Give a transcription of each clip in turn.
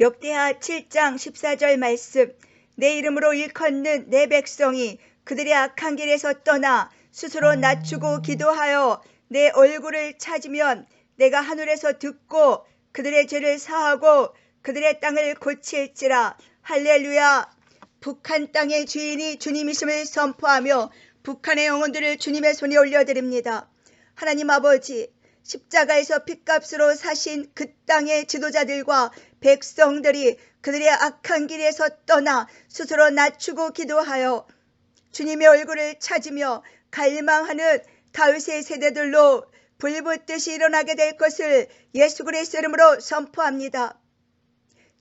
역대하 7장 14절 말씀. 내 이름으로 일컫는 내 백성이 그들의 악한 길에서 떠나 스스로 낮추고 기도하여 내 얼굴을 찾으면 내가 하늘에서 듣고 그들의 죄를 사하고 그들의 땅을 고칠지라. 할렐루야. 북한 땅의 주인이 주님이심을 선포하며 북한의 영혼들을 주님의 손에 올려드립니다. 하나님 아버지 십자가에서 핏값으로 사신 그 땅의 지도자들과 백성들이 그들의 악한 길에서 떠나 스스로 낮추고 기도하여 주님의 얼굴을 찾으며 갈망하는 다윗의 세대들로 불붙듯이 일어나게 될 것을 예수 그리스도 이름으로 선포합니다.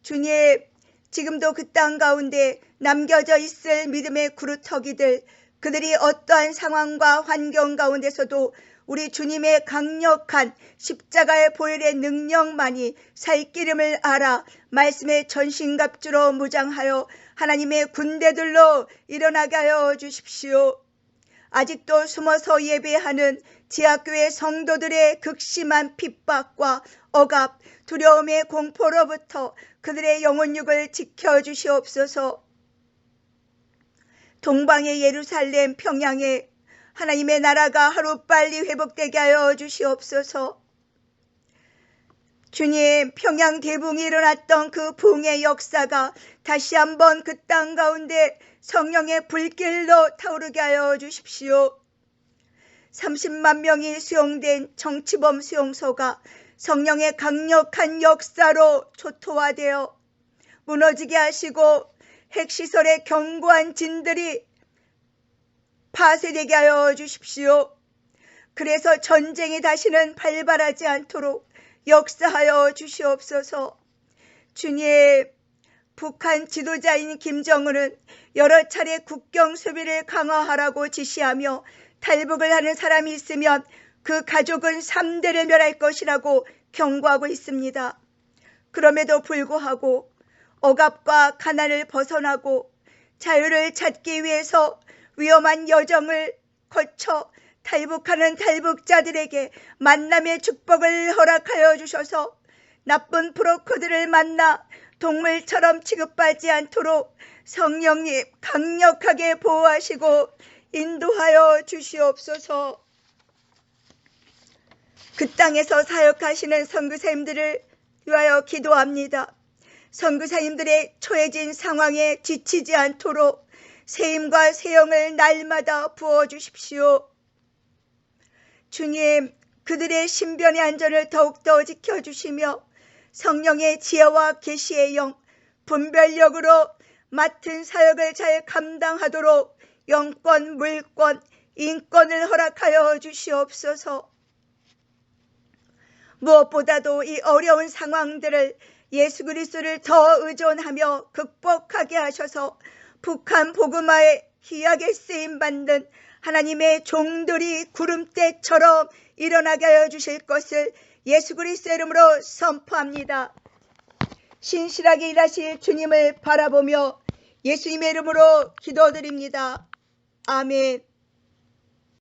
주님, 지금도 그 땅 가운데 남겨져 있을 믿음의 그루터기들, 그들이 어떠한 상황과 환경 가운데서도 우리 주님의 강력한 십자가의 보혈의 능력만이 살 기름을 알아 말씀의 전신갑주로 무장하여 하나님의 군대들로 일어나게 하여 주십시오. 아직도 숨어서 예배하는 지하교회 성도들의 극심한 핍박과 억압, 두려움의 공포로부터 그들의 영혼육을 지켜 주시옵소서. 동방의 예루살렘 평양에 하나님의 나라가 하루빨리 회복되게 하여 주시옵소서. 주님, 평양 대붕이 일어났던 그 붕의 역사가 다시 한번 그 땅 가운데 성령의 불길로 타오르게 하여 주십시오. 30만 명이 수용된 정치범 수용소가 성령의 강력한 역사로 초토화되어 무너지게 하시고 핵시설의 견고한 진들이 파쇄되게 하여 주십시오. 그래서 전쟁이 다시는 발발하지 않도록 역사하여 주시옵소서. 주님, 북한 지도자인 김정은은 여러 차례 국경 수비를 강화하라고 지시하며 탈북을 하는 사람이 있으면 그 가족은 3대를 멸할 것이라고 경고하고 있습니다. 그럼에도 불구하고 억압과 가난을 벗어나고 자유를 찾기 위해서 위험한 여정을 거쳐 탈북하는 탈북자들에게 만남의 축복을 허락하여 주셔서 나쁜 브로커들을 만나 동물처럼 취급받지 않도록 성령님 강력하게 보호하시고 인도하여 주시옵소서. 그 땅에서 사역하시는 선교사님들을 위하여 기도합니다. 선교사님들의 처해진 상황에 지치지 않도록 세임과 세영을 날마다 부어주십시오. 주님, 그들의 신변의 안전을 더욱더 지켜주시며 성령의 지혜와 계시의 영, 분별력으로 맡은 사역을 잘 감당하도록 영권, 물권, 인권을 허락하여 주시옵소서. 무엇보다도 이 어려운 상황들을 예수 그리스도를 더 의존하며 극복하게 하셔서 북한 복음화에 희하게 쓰임 받는 하나님의 종들이 구름대처럼 일어나게 하여 주실 것을 예수 그리스도 이름으로 선포합니다. 신실하게 일하실 주님을 바라보며 예수님의 이름으로 기도드립니다. 아멘.